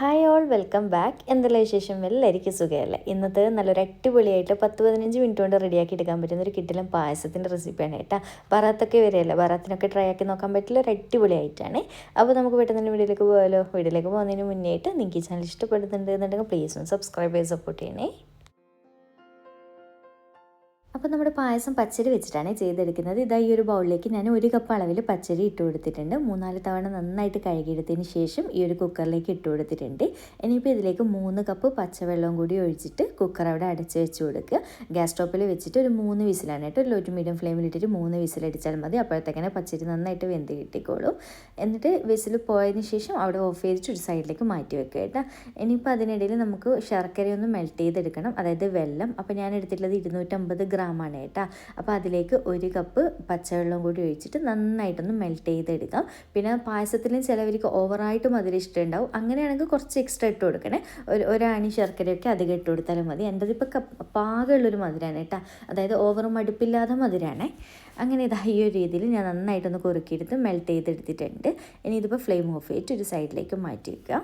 Hi all welcome back എന്തെല്ലാം വിശേഷം? എല്ലാവർക്കും സുഖമല്ലേ? ഇന്നത്തെ നല്ലൊരു അടിപൊളിയായിട്ട് പത്ത് പതിനഞ്ച് മിനിറ്റ് കൊണ്ട് റെഡിയാക്കി എടുക്കാൻ പറ്റുന്ന ഒരു കിട്ടിലും പായസത്തിന്റെ റെസിപ്പിയാണ് കേട്ടോ. ബറാത്തൊക്കെ വരികയല്ലേ? ബറാത്തിനൊക്കെ ട്രൈ ആക്കി നോക്കാൻ പറ്റില്ല ഒരു അടിപൊളിയായിട്ടാണ് അപ്പോൾ നമുക്ക് പെട്ടെന്ന് വീഡിയോയിലേക്ക് പോകാമല്ലോ വീഡിയോയിലേക്ക് പോകുന്നതിന് മുന്നേ ആയിട്ട് നിങ്ങൾക്ക് ഈ ചാനൽ ഇഷ്ടപ്പെടുന്നുണ്ട് എന്നുണ്ടെങ്കിൽ പ്ലീസ് ഒന്ന് സബ്സ്ക്രൈബ് ചെയ്ത് സപ്പോർട്ട് ചെയ്യണേ. അപ്പോൾ നമ്മുടെ പായസം പച്ചരി വെച്ചിട്ടാണ് ചെയ്തെടുക്കുന്നത്. ഇതാ ഈ ഒരു ബൗളിലേക്ക് ഞാൻ ഒരു കപ്പ് അളവിൽ പച്ചരി ഇട്ട് കൊടുത്തിട്ടുണ്ട്. മൂന്നാൽ തവണ നന്നായിട്ട് കഴുകിയെടുത്തതിന് ശേഷം ഈ ഒരു കുക്കറിലേക്ക് ഇട്ട് കൊടുത്തിട്ടുണ്ട്. ഇനിയിപ്പോൾ ഇതിലേക്ക് മൂന്ന് കപ്പ് പച്ചവെള്ളം കൂടി ഒഴിച്ചിട്ട് കുക്കർ അവിടെ അടച്ച് വെച്ച് കൊടുക്കുക. ഗ്യാസ് സ്റ്റോപ്പിൽ വെച്ചിട്ട് ഒരു മൂന്ന് വിസിലാണ് കേട്ടോ. ലോ ടു മീഡിയം ഫ്ലെയിമിൽ ഇട്ടിട്ട് മൂന്ന് വിസിലടിച്ചാൽ മതി. അപ്പോഴത്തേക്കാണ് പച്ചരി നന്നായിട്ട് വെന്ത് കിട്ടിക്കോളും. എന്നിട്ട് വിസിൽ പോയതിന് ശേഷം അവിടെ ഓഫ് ചെയ്തിട്ട് ഒരു സൈഡിലേക്ക് മാറ്റി വെക്കുക കേട്ടോ. ഇനിയിപ്പോൾ അതിനിടയിൽ നമുക്ക് ശർക്കരയൊന്ന് മെൽറ്റ് ചെയ്തെടുക്കണം. അതായത് വെള്ളം. അപ്പോൾ ഞാൻ എടുത്തിട്ടുള്ളത് ഇരുന്നൂറ്റമ്പത് ഗ്രാം ഗ്രാമാണ് കേട്ടോ അപ്പോൾ അതിലേക്ക് ഒരു കപ്പ് പച്ചവെള്ളം കൂടി ഒഴിച്ചിട്ട് നന്നായിട്ടൊന്ന് മെൽറ്റ് ചെയ്തെടുക്കാം. പിന്നെ പായസത്തിലും ചിലവർക്ക് ഓവറായിട്ട് മധുരം ഇഷ്ടമുണ്ടാവും. അങ്ങനെയാണെങ്കിൽ കുറച്ച് എക്സ്ട്രാ ഇട്ട് കൊടുക്കണേ. ഒരു ഒരാണി ശർക്കരയൊക്കെ അധികം ഇട്ട് കൊടുത്താലും മതി. എന്റെ ഇപ്പോൾ പാകമുള്ളൊരു മധുരമാണ് കേട്ടോ അതായത് ഓവർ മടുപ്പില്ലാതെ മധുരമാണ് അങ്ങനെ ഇതാ ഈ ഒരു രീതിയിൽ ഞാൻ നന്നായിട്ടൊന്ന് കുറുക്കിയെടുത്ത് മെൽറ്റ് ചെയ്തെടുത്തിട്ടുണ്ട്. ഇനി ഇതിപ്പോൾ ഫ്ലെയിം ഓഫ് ചെയ്തിട്ട് ഒരു സൈഡിലേക്ക് മാറ്റി വയ്ക്കുക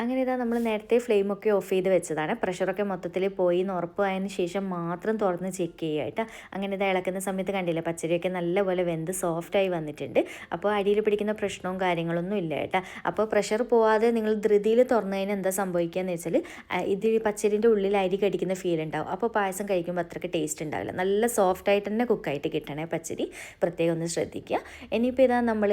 അങ്ങനെ ഇതാ നമ്മൾ നേരത്തെ ഫ്ലെയിമൊക്കെ ഓഫ് ചെയ്ത് വെച്ചതാണ്. പ്രഷറൊക്കെ മൊത്തത്തിൽ പോയി എന്ന് ഉറപ്പായതിന് ശേഷം മാത്രം തുറന്ന് ചെക്ക് ചെയ്യുക കേട്ടോ. അങ്ങനെ ഇതാ ഇളക്കുന്ന സമയത്ത് കണ്ടില്ല പച്ചരിയൊക്കെ നല്ലപോലെ വെന്ത് സോഫ്റ്റായി വന്നിട്ടുണ്ട്. അപ്പോൾ അടിയിൽ പിടിക്കുന്ന പ്രശ്നവും കാര്യങ്ങളൊന്നും ഇല്ല കേട്ടോ. അപ്പോൾ പ്രഷർ പോവാതെ നിങ്ങൾ ധൃതിയിൽ തുറന്നതിന് എന്താ സംഭവിക്കുകയെന്ന് വെച്ചാൽ ഇത് പച്ചരിന്റെ ഉള്ളിൽ അരി കടിക്കുന്ന ഫീൽ ഉണ്ടാവും. അപ്പോൾ പായസം കഴിക്കുമ്പോൾ അത്രയ്ക്ക് ടേസ്റ്റ് ഉണ്ടാവില്ല. നല്ല സോഫ്റ്റായിട്ട് തന്നെ കുക്കായിട്ട് കിട്ടണേ പച്ചരി. പ്രത്യേകം ഒന്ന് ശ്രദ്ധിക്കുക. ഇനിയിപ്പോൾ ഇതാ നമ്മൾ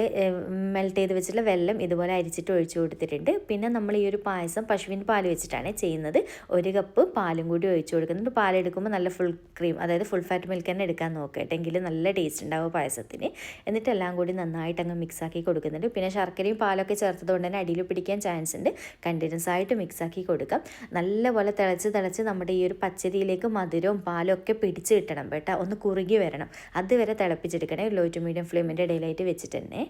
മെൽറ്റ് ചെയ്ത് വെച്ചിട്ടുള്ള വെള്ളം ഇതുപോലെ അരിച്ചിട്ട് ഒഴിച്ചു കൊടുത്തിട്ടുണ്ട്. പിന്നെ നമ്മൾ ഈ ഒരു ഒരു പായസം പശുവിൻ പാൽ വെച്ചിട്ടാണ് ചെയ്യുന്നത്. ഒരു കപ്പ് പാലും കൂടി ഒഴിച്ചു കൊടുക്കുന്നുണ്ട് പാലെടുക്കുമ്പോൾ നല്ല ഫുൾ ക്രീം അതായത് ഫുൾ ഫാറ്റ് മിൽക്ക് തന്നെ എടുക്കാൻ നോക്കുക നോക്കട്ടെങ്കിൽ നല്ല ടേസ്റ്റ് ഉണ്ടാവും പായസത്തിന്. എന്നിട്ട് എല്ലാം കൂടി നന്നായിട്ട് അങ്ങ് മിക്സാക്കി കൊടുക്കുന്നുണ്ട്. പിന്നെ ശർക്കരയും പാലൊക്കെ ചേർത്തതുകൊണ്ട് തന്നെ അടിയിൽ പിടിക്കാൻ ചാൻസ് ഉണ്ട്. കണ്ടിന്യൂസ് ആയിട്ട് മിക്സാക്കി കൊടുക്കാം. നല്ലപോലെ തിളച്ച് തിളച്ച് നമ്മുടെ ഈ ഒരു പച്ചരിയിലേക്ക് മധുരവും പാലും ഒക്കെ പിടിച്ച് കിട്ടണം കേട്ടോ. ഒന്ന് കുറുകി വരണം. അതുവരെ തിളപ്പിച്ചെടുക്കണേ ലോ ടു മീഡിയം ഫ്ലെയിമിന്റെ ഇടയിലായിട്ട് വെച്ചിട്ട് തന്നെ.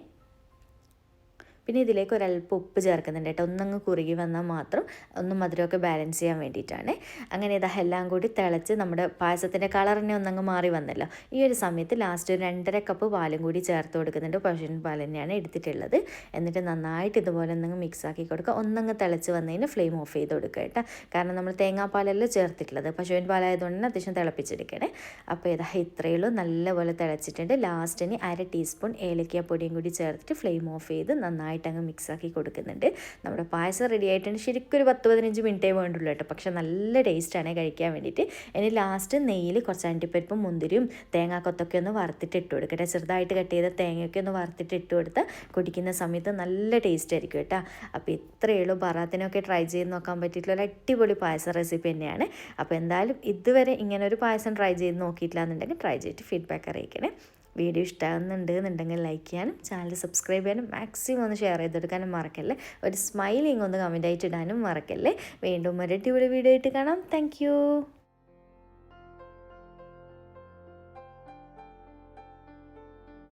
പിന്നെ ഇതിലേക്ക് ഒരല്പം ഉപ്പ് ചേർക്കുന്നുണ്ട് കേട്ടോ. ഒന്നങ്ങ് കുറുകി വന്നാൽ മാത്രം ഒന്ന് മധുരമൊക്കെ ബാലൻസ് ചെയ്യാൻ വേണ്ടിയിട്ടാണ്. അങ്ങനെ ഇതാ എല്ലാം കൂടി തിളച്ച് നമ്മുടെ പായസത്തിന്റെ കളർ തന്നെ ഒന്നങ്ങ് മാറി വന്നല്ലോ. ഈ ഒരു സമയത്ത് ലാസ്റ്റ് ഒരു രണ്ടര കപ്പ് പാലും കൂടി ചേർത്ത് കൊടുക്കുന്നുണ്ട്. പശുവിൻ പാൽ തന്നെയാണ് എടുത്തിട്ടുള്ളത്. എന്നിട്ട് നന്നായിട്ട് ഇതുപോലെ ഒന്നങ്ങ് മിക്സ് ആക്കി കൊടുക്കുക. ഒന്നങ്ങ് തിളച്ച് വന്നതിന് ഫ്ലെയിം ഓഫ് ചെയ്ത് കൊടുക്കുക കേട്ടോ. കാരണം നമ്മൾ തേങ്ങാപ്പാലല്ല ചേർത്തിട്ടുള്ളത്. പശുവിൻ പാലായതുകൊണ്ട് തന്നെ അത്യാവശ്യം തിളപ്പിച്ചെടുക്കണേ അപ്പോൾ ഇതാ ഇത്രയേ ഉള്ളൂ. നല്ലപോലെ തിളച്ചിട്ടുണ്ട്. ലാസ്റ്റിന് അര ടീസ്പൂൺ ഏലക്ക പൊടിയും കൂടി ചേർത്തിട്ട് ഫ്ലെയിം ഓഫ് ചെയ്ത് നന്നായി നന്നായിട്ട് അങ്ങ് മിക്സാക്കി കൊടുക്കുന്നുണ്ട്. നമ്മുടെ പായസം റെഡി ആയിട്ടുണ്ട്. ശരിക്കും ഒരു പത്ത് പതിനഞ്ച് മിനിറ്റേ വേണ്ടുള്ളൂ കേട്ടോ. പക്ഷേ നല്ല ടേസ്റ്റാണ് കഴിക്കാൻ വേണ്ടിയിട്ട്. ഇനി ലാസ്റ്റ് നെയ്യിൽ കുറച്ച് അണ്ടിപ്പരിപ്പും മുന്തിരിയും തേങ്ങാക്കൊത്തൊക്കെ ഒന്ന് വറുത്തിട്ട് ഇട്ട് കൊടുക്കട്ടെ. ചെറുതായിട്ട് കട്ട് ചെയ്ത തേങ്ങയൊക്കെ ഒന്ന് വറുത്തിട്ട് ഇട്ട് കൊടുത്താൽ കുടിക്കുന്ന സമയത്ത് നല്ല ടേസ്റ്റ് ആയിരിക്കും കേട്ടോ. അപ്പോൾ ഇത്രയേ ഉള്ളൂ. ബറാത്തിനൊക്കെ ട്രൈ ചെയ്ത് നോക്കാൻ പറ്റിയിട്ടുള്ള ഒരു അടിപൊളി പായസം റെസിപ്പി തന്നെയാണ്. അപ്പോൾ എന്തായാലും ഇതുവരെ ഇങ്ങനെ ഒരു പായസം ട്രൈ ചെയ്ത് നോക്കിയിട്ടില്ല എന്നുണ്ടെങ്കിൽ ട്രൈ ചെയ്തിട്ട് ഫീഡ്ബാക്ക് അറിയിക്കണേ. വീഡിയോ ഇഷ്ടമാകുന്നുണ്ട് എന്നുണ്ടെങ്കിൽ ലൈക്ക് ചെയ്യാനും ചാനൽ സബ്സ്ക്രൈബ് ചെയ്യാനും മാക്സിമം ഒന്ന് ഷെയർ ചെയ്തെടുക്കാനും മറക്കല്ലേ? ഒരു സ്മൈലിങ് ഒന്ന് കമന്റ് ആയിട്ട് ഇടാനും മറക്കല്ലേ? വീണ്ടും ഒരു അടിപൊളി വീഡിയോ ആയിട്ട് കാണാം. താങ്ക്